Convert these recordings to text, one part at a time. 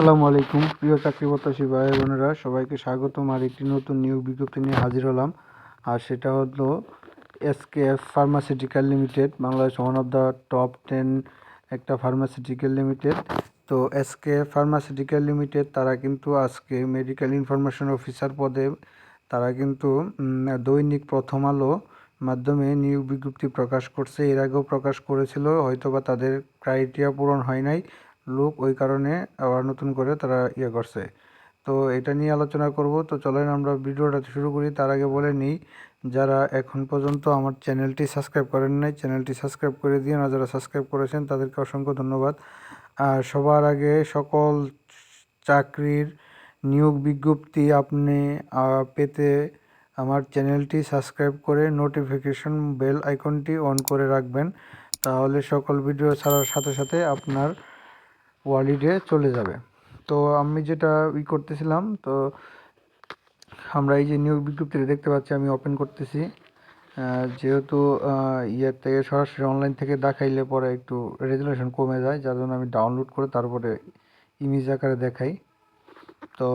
আসসালামু আলাইকুম। প্রিয় চাকরি প্রত্যাশী ভাই বোনেরা, সবাইকে স্বাগতম। আর একটি নতুন নিয়োগ বিজ্ঞপ্তি নিয়ে হাজির হলাম। আর সেটা হলো SKF pharmaceutical limited Bangladesh one of the top ten একটা ফার্মাসিউটিক্যাল লিমিটেড তো এসকেএফ ফার্মাসিউটিক্যাল লিমিটেড তারা কিন্তু আজকে মেডিকেল ইনফরমেশন অফিসার পদে, তারা কিন্তু দৈনিক প্রথম আলো মাধ্যমে নিয়োগ বিজ্ঞপ্তি প্রকাশ করছে। এর আগেও প্রকাশ করেছিল, হয়তোবা তাদের ক্রাইটেরিয়া পূরণ হয় নাই। লোক ওই কারণে আবার নতুন করে তারা ইয়ে করছে। তো এটা নিয়ে আলোচনা করব। তো চলেন আমরা ভিডিওটা শুরু করি। তার আগে বলে নিই, যারা এখন পর্যন্ত আমার চ্যানেলটি সাবস্ক্রাইব করেন নাই, চ্যানেলটি সাবস্ক্রাইব করে দিন। আর যারা সাবস্ক্রাইব করেছেন, তাদেরকে অসংখ্য ধন্যবাদ। আর সবার আগে সকল চাকরির নিয়োগ বিজ্ঞপ্তি আপনি পেতে আমার চ্যানেলটি সাবস্ক্রাইব করে নোটিফিকেশন বেল আইকনটি অন করে রাখবেন। তাহলে সকল ভিডিও ছাড়ার সাথে সাথে আপনার ওয়ালিডে চলে যাবে। তো আমি যেটা ই করতেছিলাম, তো আমরা এই যে নিয়োগ বিজ্ঞপ্তিটা দেখতে পাচ্ছি, আমি ওপেন করতেছি। যেহেতু ইয়ের থেকে সরাসরি অনলাইন থেকে দেখাইলে পরে একটু রেজুলেশন কমে যায়, যার জন্য আমি ডাউনলোড করে তারপরে ইমেজ আকারে দেখাই। তো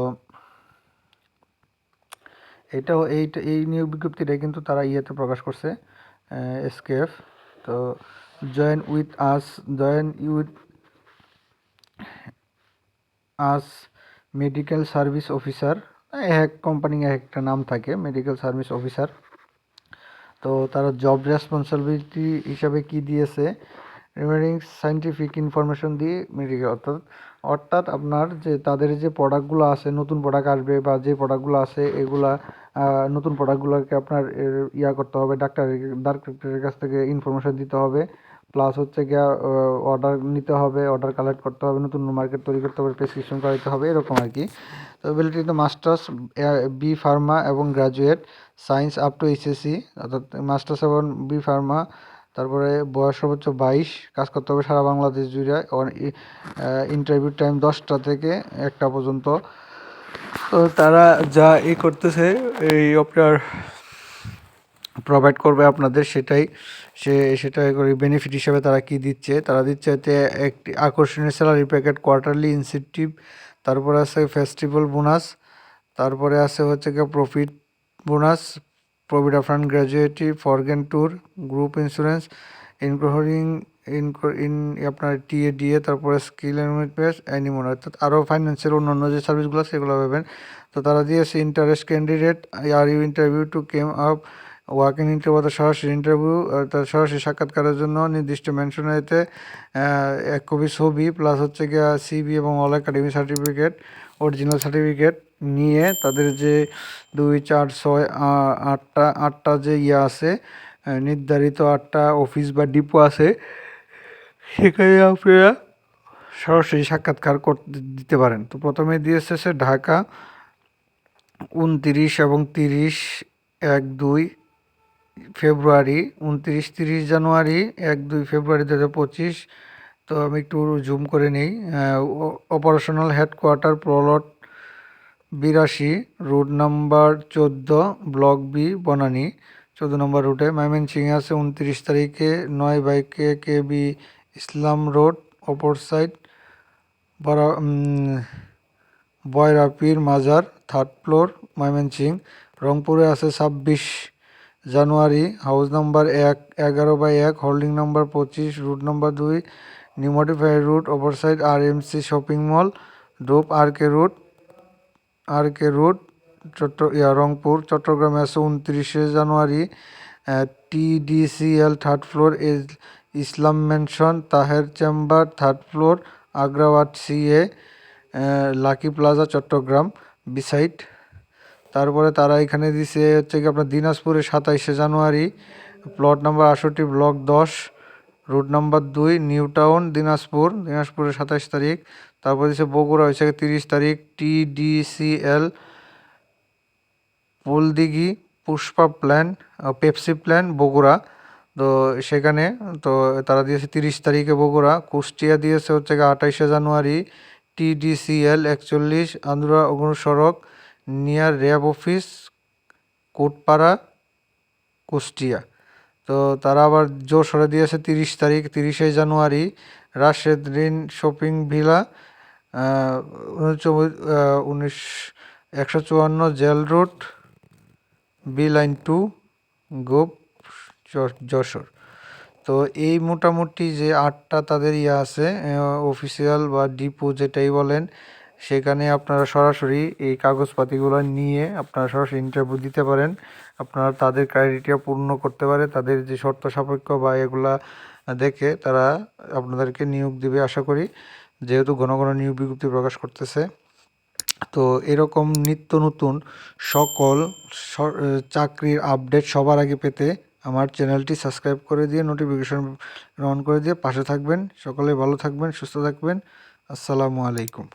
এটাও এইটা, এই নিয়োগ বিজ্ঞপ্তিটা কিন্তু তারা ইয়েতে প্রকাশ করছে এসকেএফ তো join with us join with us medical service officer এক কোম্পানি এক একটা নাম থাকে মেডিকেল সার্ভিস অফিসার তো তারা জব রেসপন্সিবিলিটি হিসাবে কি দিয়েছে? রিমেডিং সাইন্টিফিক ইনফরমেশন দিয়ে মেডিকেল অর্থাৎ অর্থাৎ আপনার যে তাদের যে প্রোডাক্টগুলো আছে, নতুন প্রোডাক্ট আসবে বা যে প্রোডাক্টগুলো আছে, এগুলা নতুন প্রোডাক্টগুলোকে আপনার ইয়া করতে হবে ডাক্তার ডাক্তারের কাছ থেকে ইনফরমেশন দিতে হবে। প্লাস হচ্ছে গিয়া অর্ডার নিতে হবে অর্ডার কালেক্ট করতে হবে, নতুন মার্কেট তৈরি করতে হবে প্রেসক্রিপশন করাতে হবে, এরকম আর কি তো এবিলিটি তো মাস্টার্স বি ফার্মা এবং graduate science up to HSC অর্থাৎ মাস্টার্স এবং বি ফার্মা তারপরে বয়স সর্বোচ্চ বাইশ, কাজ করতে হবে সারা বাংলাদেশ জুড়ে ইন্টারভিউ টাইম দশটা থেকে একটা পর্যন্ত। তো তারা যা ই করতেছে, এই আপনার প্রোভাইড করবে আপনাদের সেটাই, সে, সেটা করে বেনিফিট হিসাবে তারা কি দিচ্ছে? তারা দিচ্ছে এতে একটি আকর্ষণীয় স্যালারি প্যাকেট কোয়ার্টারলি ইনসেন্টিভ তারপরে আছে ফেস্টিভ্যাল বোনাস তারপরে আছে হচ্ছে গিয়ে profit bonus provident fund gratuity foreign tour group insurance including in in আপনার টিএডিএ তারপরে স্কিল পেস অ্যানিমোন অর্থাৎ আরও ফাইন্যান্সিয়াল অন্যান্য যে সার্ভিসগুলো সেগুলো পাবেন। তো তারা দিয়েছে interest candidate are you interview to came up working interview অর্থাৎ সরাসরি ইন্টারভিউ অর্থাৎ সরাসরি সাক্ষাৎকারের জন্য নির্দিষ্ট মেনশনেতে এক কপি ছবি প্লাস হচ্ছে গিয়া সিবি এবং all academy certificate original certificate নিয়ে তাদের যে দুই, চার, ছয় আটটা আটটা যে ইয়ে আছে নির্ধারিত আটটা অফিস বা ডিপো আছে, সেখানে আপনারা সরাসরি সাক্ষাৎকার করতে দিতে পারেন। তো প্রথমে দিয়েছে ঢাকা, উনতিরিশ এবং তিরিশ, এক, দুই ফেব্রুয়ারি, উনত্রিশ, তিরিশ জানুয়ারি, এক, দুই ফেব্রুয়ারি দু হাজার পঁচিশ। তো আমি একটু জুম করে নিই। অপারেশনাল হেডকোয়ার্টার প্লট বিরাশি রুট নাম্বার চোদ্দ ব্লক বি বনানী। চোদ্দ নম্বর রুটে ময়মনসিংহে আছে উনত্রিশ তারিখে, নয় বাইকে K K B Islam road, অপর সাইড বরা বয়রাপির মাজার থার্ড ফ্লোর ময়মনসিং রংপুরে আছে ছাব্বিশ জানুয়ারি হাউস নাম্বার এক, এগারো বাই এক হোল্ডিং নাম্বার পঁচিশ রুট নাম্বার দুই নিউমোটিফাই রুট অপর side R M C shopping mall dope R K route R K road চট্ট Rangpur চট্টগ্রামে আছে উনত্রিশে জানুয়ারি TDCL third floor Islam mansion Taher chamber third floor Agrabad C A lucky plaza Chattogram beside তারপরে তারা এখানে দিছে হচ্ছে কি আপনার দিনাজপুরে সাতাইশে জানুয়ারি প্লট নাম্বার আষট্টি ব্লক দশ রুট নাম্বার দুই নিউ টাউন দিনাজপুর দিনাজপুরের সাতাইশ তারিখ, তারপর দিচ্ছে বগুড়া, হয়েছে তিরিশ তারিখ TDCL Puldighi, Pushpa plan Pepsi plan Bogura. তো সেখানে তো তারা দিয়েছে তিরিশ তারিখে বগুড়া, কুষ্টিয়া দিয়েছে হচ্ছে আঠাইশে জানুয়ারি টিডিসিএল একচল্লিশ, আন্দুরা সড়ক near RAB office, Kotpara, Kushtia. তো তারা আবার জোর সরে দিয়েছে তিরিশ তারিখ, তিরিশে জানুয়ারি, রাশেদ রিন শপিং ভিলা উনিশ একশো চুয়ান্ন jail road, B line two, গোপ যশোর। তো এই মোটামুটি যে আটটা তাদের ইয়ে আছে অফিসিয়াল বা ডিপো যেটাই বলেন সেখানে আপনারা সরাসরি এই কাগজপাতিগুলো নিয়ে আপনারা সরাসরি ইন্টারভিউ দিতে পারেন। আপনারা তাদের ক্রাইটেরিয়া পূর্ণ করতে পারে, তাদের যে শর্ত সাপেক্ষ বা এগুলা দেখে তারা আপনাদেরকে নিয়োগ দিবে আশা করি, যেহেতু ঘন ঘন নিয়োগ বিজ্ঞপ্তি প্রকাশ করতেছে। তো এরকম নিত্য নতুন সকল চাকরির আপডেট সবার আগে পেতে আমার চ্যানেলটি সাবস্ক্রাইব করে দিয়ে নোটিফিকেশন অন করে দিয়ে পাশে থাকবেন। সকলে ভালো থাকবেন, সুস্থ থাকবেন। আসসালামু আলাইকুম।